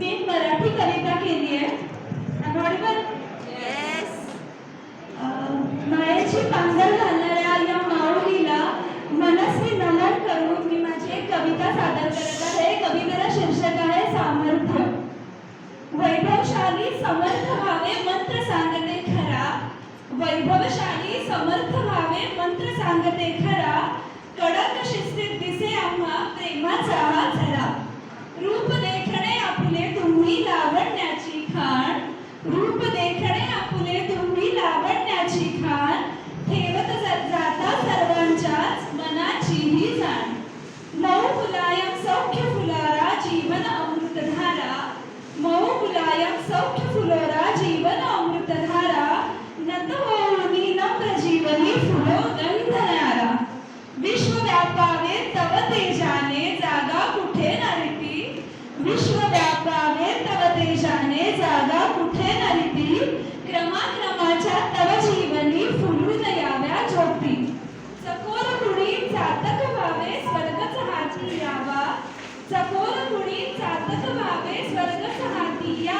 मी मराठी कविता केली आहे. बरोबर मायेची पांघर घालणाऱ्या या माऊलीला मनस्वी नमन करून मी माझी एक कविता सादर करत आहे. कवितेला शीर्षक आहे सामर्थ्य. वैभवशाली समर्थ व्हावे मंत्र सांगते खरा. वैभवशाली समर्थ व्हावे मंत्र सांगते खरा. कडक शिस्तीत दिसे आम्हा प्रेमाचा हा झरा रूप देखणे आपुले तुम्ही लावण्याची खाण रूप देखणे आपुले तुम्ही लावण्याची खाण ठेवत जाता सर्वांच्याच मनाची ही जाण. मऊ मुलायम सौख्य फुलारा जीवन अमृतधारा मऊ मुलायम सौख्य फुलोरा जीवन अमृतधारा नत होऊनी नम्र जीवनी फुलो गंधनारा विश्व व्यापावे तव तेजाने जागा कुठे नरिती विश्व व्यापावे तेजाने जागा कुठे नरिती क्रमाक्रमाच्या तव जीवनी फुलून याव्या ज्योती चकोर कुणी जातक व्हावे स्वर्गच हाती यावा. चकोर कुणी जातक व्हावे स्वर्गच हाती या